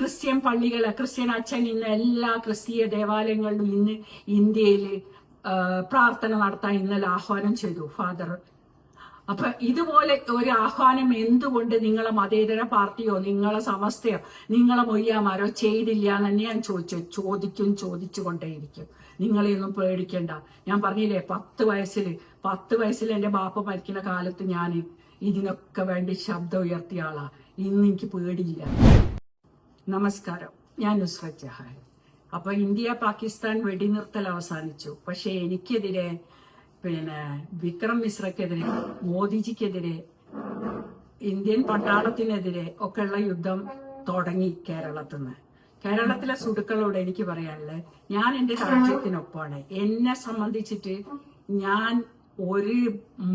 Christian പള്ളികൾ Christian അച്ഛൻ ഇന്ന് എല്ലാ ക്രിസ്തീയ ദേവാലയങ്ങളിലും ഇന്ന് ഇന്ത്യയിൽ പ്രാർത്ഥന നടത്താൻ ഇന്നലെ ആഹ്വാനം ചെയ്തു ഫാദർ. അപ്പൊ ഇതുപോലെ ഒരു ആഹ്വാനം എന്തുകൊണ്ട് നിങ്ങളെ മതേതര പാർട്ടിയോ നിങ്ങളെ സമസ്തയോ നിങ്ങളെ മൊയ്യാമാരോ ചെയ്തില്ല എന്ന് ഞാൻ ചോദിച്ചു ചോദിക്കും ചോദിച്ചു കൊണ്ടേയിരിക്കും. നിങ്ങളെയൊന്നും പേടിക്കണ്ട. ഞാൻ പറഞ്ഞില്ലേ പത്ത് വയസ്സിൽ പത്ത് വയസ്സിൽ എന്റെ ബാപ്പ മരിക്കുന്ന കാലത്ത് ഞാൻ ഇതിനൊക്കെ വേണ്ടി ശബ്ദം ഉയർത്തിയ ആളാ. ഇന്ന് എനിക്ക് പേടിയില്ല. നമസ്കാരം. ഞാൻ നുസ്രത് ജഹാൻ. അപ്പൊ ഇന്ത്യ പാകിസ്ഥാൻ വെടിനിർത്തൽ അവസാനിച്ചു. പക്ഷെ എനിക്കെതിരെ പിന്നെ വിക്രം മിശ്രക്കെതിരെ മോദിജിക്കെതിരെ ഇന്ത്യൻ പട്ടാളത്തിനെതിരെ ഒക്കെയുള്ള യുദ്ധം തുടങ്ങി കേരളത്തിൽ നിന്ന് കേരളത്തിലെ സുടുക്കളോട് എനിക്ക് പറയാനുള്ളത് ഞാൻ എന്റെ രാജ്യത്തിനൊപ്പമാണ്. എന്നെ സംബന്ധിച്ചിട്ട് ഞാൻ ഒരു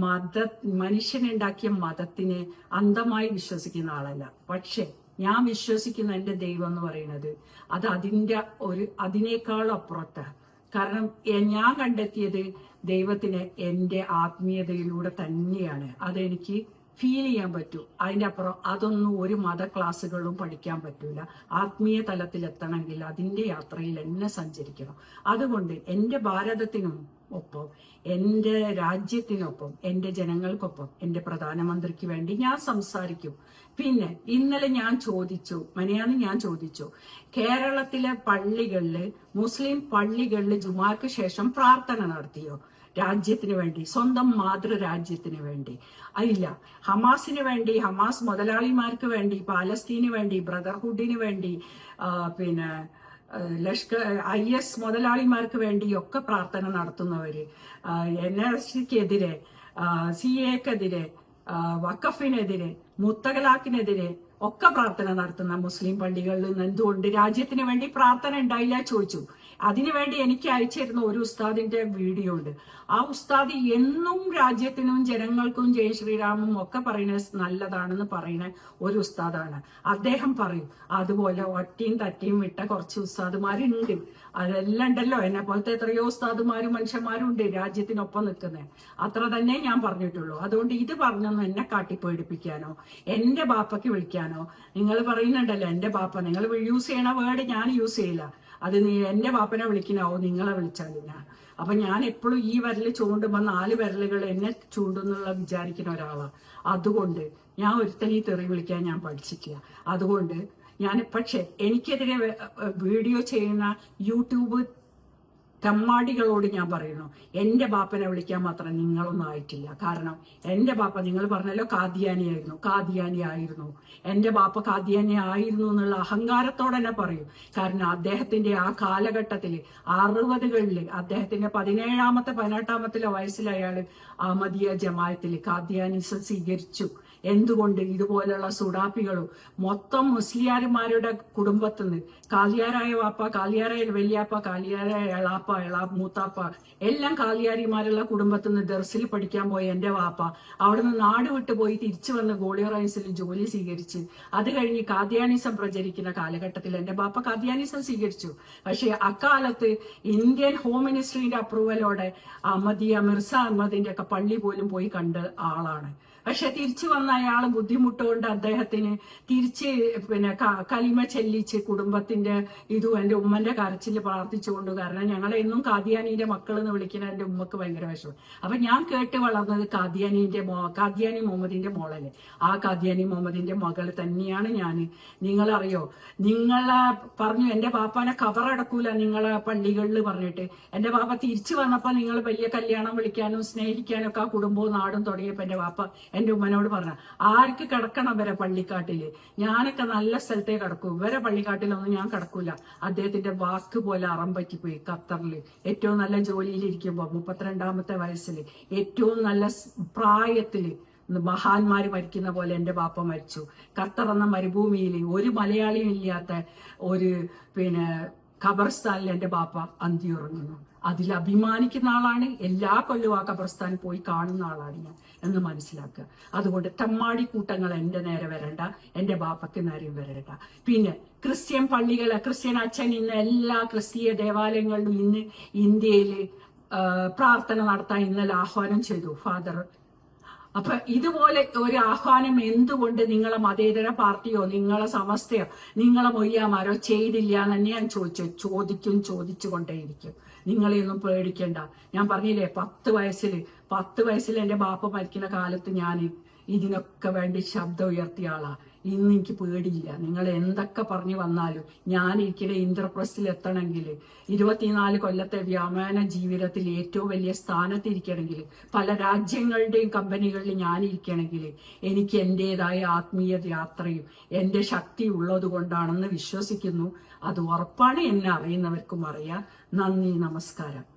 മത മനുഷ്യനുണ്ടാക്കിയ മതത്തിനെ അന്ധമായി വിശ്വസിക്കുന്ന ആളല്ല. പക്ഷെ ഞാൻ വിശ്വസിക്കുന്ന എന്റെ ദൈവം എന്ന് പറയുന്നത്. അത് അതിന്റെ ഒരു അതിനേക്കാൾ അപ്പുറത്ത്. കാരണം ഞാൻ കണ്ടെത്തിയത് ദൈവത്തിന് എന്റെ ആത്മീയതയിലൂടെ തന്നെയാണ്. അതെനിക്ക് ഫീൽ ചെയ്യാൻ പറ്റൂ. അതിന്റെ അപ്പുറം അതൊന്നും ഒരു മത ക്ലാസ്സുകളും പഠിക്കാൻ പറ്റൂല. ആത്മീയ തലത്തിൽ എത്തണമെങ്കിൽ അതിന്റെ യാത്രയിൽ എന്നെ സഞ്ചരിക്കണം. അതുകൊണ്ട് എന്റെ ഭാരതത്തിനും ഒപ്പം എന്റെ രാജ്യത്തിനൊപ്പം എന്റെ ജനങ്ങൾക്കൊപ്പം എന്റെ പ്രധാനമന്ത്രിക്ക് വേണ്ടി ഞാൻ സംസാരിക്കും. പിന്നെ ഇന്നലെ ഞാൻ ചോദിച്ചു മനിയാന്ന് ഞാൻ ചോദിച്ചു കേരളത്തിലെ പള്ളികളിൽ മുസ്ലിം പള്ളികളിൽ ജുമാക്ക് ശേഷം പ്രാർത്ഥന നടത്തിയോ? രാജ്യത്തിന് വേണ്ടി സ്വന്തം മാതൃരാജ്യത്തിന് വേണ്ടി. അല്ല ഹമാസിന് വേണ്ടി ഹമാസ് മുതലാളിമാർക്ക് വേണ്ടി പാലസ്തീന് വേണ്ടി ബ്രദർഹുഡിന് വേണ്ടി പിന്നെ ലഷ്കർ ഐ എസ് മുതലാളിമാർക്ക് വേണ്ടി ഒക്കെ പ്രാർത്ഥന നടത്തുന്നവര്. എൻ എസ് സിക്കെതിരെ സി എക്കെതിരെ വക്കഫിനെതിരെ മുത്തകലാക്കിനെതിരെ ഒക്കെ പ്രാർത്ഥന നടത്തുന്ന മുസ്ലിം പള്ളികളിൽ നിന്ന് എന്തുകൊണ്ട് രാജ്യത്തിന് വേണ്ടി പ്രാർത്ഥന ഉണ്ടായില്ല ചോദിച്ചു. അതിനുവേണ്ടി എനിക്ക് അയച്ചിരുന്ന ഒരു ഉസ്താദിന്റെ വീഡിയോ ഉണ്ട്. ആ ഉസ്താദ് എന്നും രാജ്യത്തിനും ജനങ്ങൾക്കും ജയ ശ്രീരാമും ഒക്കെ പറയുന്നത് നല്ലതാണെന്ന് പറയുന്ന ഒരു ഉസ്താദാണ്. അദ്ദേഹം പറയും അതുപോലെ ഒറ്റയും തട്ടിയും വിട്ട കുറച്ച് ഉസ്താദുമാരുണ്ട്. അതെല്ലാം ഉണ്ടല്ലോ. എന്നെ പോലത്തെ എത്രയോ ഉസ്താദുമാരും മനുഷ്യന്മാരും ഉണ്ട് രാജ്യത്തിനൊപ്പം നിൽക്കുന്നത് അത്ര തന്നെ ഞാൻ പറഞ്ഞിട്ടുള്ളൂ. അതുകൊണ്ട് ഇത് പറഞ്ഞൊന്നും എന്നെ കാട്ടിപ്പേടിപ്പിക്കാനോ എന്റെ ബാപ്പയ്ക്ക് വിളിക്കാനോ. നിങ്ങൾ പറയുന്നുണ്ടല്ലോ എന്റെ ബാപ്പ നിങ്ങൾ യൂസ് ചെയ്യണ വേർഡ് ഞാൻ യൂസ് ചെയ്യില്ല. അത് നീ എന്റെ ബാപ്പനെ വിളിക്കണാവോ നിങ്ങളെ വിളിച്ചാൽ ഞാൻ അപ്പൊ ഞാൻ എപ്പോഴും ഈ വിരൽ ചൂണ്ടുമ്പോ നാല് വിരലുകൾ എന്നെ ചൂണ്ടുന്നുള്ള വിചാരിക്കുന്ന ഒരാളാണ് അതുകൊണ്ട് ഞാൻ ഒരുത്തനെ തെറി വിളിക്കാൻ ഞാൻ പഠിച്ചിട്ടില്ല. അതുകൊണ്ട് ഞാൻ പക്ഷെ എനിക്കെതിരെ വീഡിയോ ചെയ്യുന്ന യൂട്യൂബ് തെമ്മാടികളോട് ഞാൻ പറയുന്നു എന്റെ ബാപ്പനെ വിളിക്കാൻ മാത്രം നിങ്ങളൊന്നും ആയിട്ടില്ല. കാരണം എന്റെ ബാപ്പ നിങ്ങൾ പറഞ്ഞല്ലോ കാദ്യാനിയായിരുന്നു കാദ്യാനി ആയിരുന്നു എന്റെ ബാപ്പ കാദ്യാനി ആയിരുന്നു എന്നുള്ള അഹങ്കാരത്തോടെ തന്നെ പറയും. കാരണം അദ്ദേഹത്തിന്റെ ആ കാലഘട്ടത്തിൽ അറുപതുകളിൽ അദ്ദേഹത്തിന്റെ പതിനേഴാമത്തെ പതിനെട്ടാമത്തിലെ വയസ്സിൽ അയാൾ അഹമ്മദിയ ജമായത്തിൽ കാദിയാനിസം സ്വീകരിച്ചു. എന്തുകൊണ്ട് ഇതുപോലുള്ള സുഡാപ്പികളും മൊത്തം മുസ്ലിയാർമാരുടെ കുടുംബത്തിൽ നിന്ന് കാലിയാരായ വാപ്പ കാലിയാരായ വലിയാപ്പ കാലിയാരായ എളാപ്പ എളാ മൂത്താപ്പ എല്ലാം കാലിയാരിമാരുള്ള കുടുംബത്തിൽ നിന്ന് ദർസിൽ പഠിക്കാൻ പോയ എന്റെ വാപ്പ അവിടുന്ന് നാട് വിട്ടു പോയി തിരിച്ചു വന്ന് ഗോളിയറൈൻസിൽ ജോലി സ്വീകരിച്ച്. അത് കഴിഞ്ഞ് കാദ്യാനിസം പ്രചരിക്കുന്ന കാലഘട്ടത്തിൽ എന്റെ ബാപ്പ കാദ്യാനിസം സ്വീകരിച്ചു. പക്ഷേ അക്കാലത്ത് ഇന്ത്യൻ ഹോം മിനിസ്ട്രിന്റെ അപ്രൂവലോടെ അഹമ്മദിയ മിർസ അഹമ്മദിന്റെ ഒക്കെ പള്ളി പോലും പോയി കണ്ട ആളാണ്. പക്ഷെ തിരിച്ചു വന്ന അയാൾ ബുദ്ധിമുട്ടുകൊണ്ട് അദ്ദേഹത്തിന് തിരിച്ച് പിന്നെ കലിമ ചെല്ലിച്ച് കുടുംബത്തിന്റെ ഇതും എന്റെ ഉമ്മന്റെ കരച്ചിൽ പ്രാർത്ഥിച്ചുകൊണ്ട് കാരണം ഞങ്ങളെ എന്നും കാദ്യാനീന്റെ മക്കൾ എന്ന് വിളിക്കുന്ന എന്റെ ഉമ്മക്ക് ഭയങ്കര വിഷമം. അപ്പൊ ഞാൻ കേട്ട് വളർന്നത് കാദ്യാനീന്റെ മോ കാദ്യാനി മുഹമ്മദിന്റെ മോളല്ലേ? ആ കാദ്യാനി മുഹമ്മദിന്റെ മകൾ തന്നെയാണ് ഞാൻ നിങ്ങളറിയോ? നിങ്ങളെ പറഞ്ഞു എന്റെ പാപ്പാനെ കവറടക്കൂല നിങ്ങളെ പള്ളികളിൽ പറഞ്ഞിട്ട്. എന്റെ പാപ്പ തിരിച്ചു വന്നപ്പോൾ നിങ്ങൾ വലിയ കല്യാണം വിളിക്കാനും സ്നേഹിക്കാനും ഒക്കെ ആ കുടുംബവും നാടും തുടങ്ങിയപ്പോ എന്റെ പാപ്പ എന്റെ ഉമ്മനോട് പറഞ്ഞ ആർക്ക് കിടക്കണം വരെ പള്ളിക്കാട്ടിൽ ഞാനൊക്കെ നല്ല സ്ഥലത്തേ കിടക്കൂ. ഇവരെ പള്ളിക്കാട്ടിലൊന്നും ഞാൻ കിടക്കൂല. അദ്ദേഹത്തിന്റെ വാക്ക് പോലെ അറം പോയി ഖത്തറിൽ ഏറ്റവും നല്ല ജോലിയിൽ ഇരിക്കുമ്പോ മുപ്പത്തിരണ്ടാമത്തെ വയസ്സിൽ ഏറ്റവും നല്ല പ്രായത്തിൽ മഹാന്മാർ മരിക്കുന്ന പോലെ എന്റെ പാപ്പ മരിച്ചു. ഖത്തർ എന്ന മരുഭൂമിയിൽ ഒരു മലയാളിയും ഇല്ലാത്ത ഒരു പിന്നെ ഖബർസ്ഥാനിൽ എന്റെ ബാപ്പ അന്തി ഉറങ്ങുന്നു അതിൽ അഭിമാനിക്കുന്ന ആളാണ് എല്ലാ കൊല്ലവും ആ ഖബർസ്ഥാൻ പോയി കാണുന്ന ആളാണ് ഞാൻ എന്ന് മനസ്സിലാക്കുക. അതുകൊണ്ട് തമ്മാടി കൂട്ടങ്ങൾ എന്റെ നേരെ വരണ്ട എന്റെ ബാപ്പയ്ക്ക് നേരെ വരണ്ട. പിന്നെ ക്രിസ്ത്യൻ പള്ളികളെ ക്രിസ്ത്യൻ അച്ഛൻ ഇന്ന് എല്ലാ ക്രിസ്തീയ ദേവാലയങ്ങളിലും ഇന്ന് ഇന്ത്യയിൽ പ്രാർത്ഥന നടത്താൻ ഇന്നലെ ആഹ്വാനം ചെയ്തു. ഫാദർ അപ്പൊ ഇതുപോലെ ഒരു ആഹ്വാനം എന്തുകൊണ്ട് നിങ്ങളെ മതേതര പാർട്ടിയോ നിങ്ങളെ സമസ്തയോ നിങ്ങളെ മൊയ്യാമാരോ ചെയ്തില്ല എന്ന് ഞാൻ ചോദിച്ചു. ചോദിക്കും ചോദിച്ചു കൊണ്ടേയിരിക്കും നിങ്ങളെയൊന്നും പേടിക്കണ്ട. ഞാൻ പറഞ്ഞില്ലേ പത്ത് വയസ്സിൽ പത്ത് വയസ്സിൽ എന്റെ ബാപ്പ മരിക്കുന്ന കാലത്ത് ഞാൻ ഇതിനൊക്കെ വേണ്ടി ശബ്ദം ഉയർത്തിയ ആളാ. ഇന്ന് എനിക്ക് പേടിയില്ല. നിങ്ങൾ എന്തൊക്കെ പറഞ്ഞു വന്നാലും ഞാൻ ഇരിക്കുന്ന ഇന്ദ്രപ്രസ്ഥയിൽ എത്തണമെങ്കിൽ ഇരുപത്തിനാല് കൊല്ലത്തെ വ്യാമാന ജീവിതത്തിൽ ഏറ്റവും വലിയ സ്ഥാനത്ത് ഇരിക്കണമെങ്കിൽ പല രാജ്യങ്ങളുടെയും കമ്പനികളിൽ ഞാൻ ഇരിക്കണമെങ്കിൽ എനിക്ക് എന്റെതായ ആത്മീയ യാത്രയും എന്റെ ശക്തി ഉള്ളത് കൊണ്ടാണെന്ന് വിശ്വസിക്കുന്നു. അത് ഉറപ്പാണ് എന്നെ അറിയുന്നവർക്കും അറിയാം. നന്ദി നമസ്കാരം.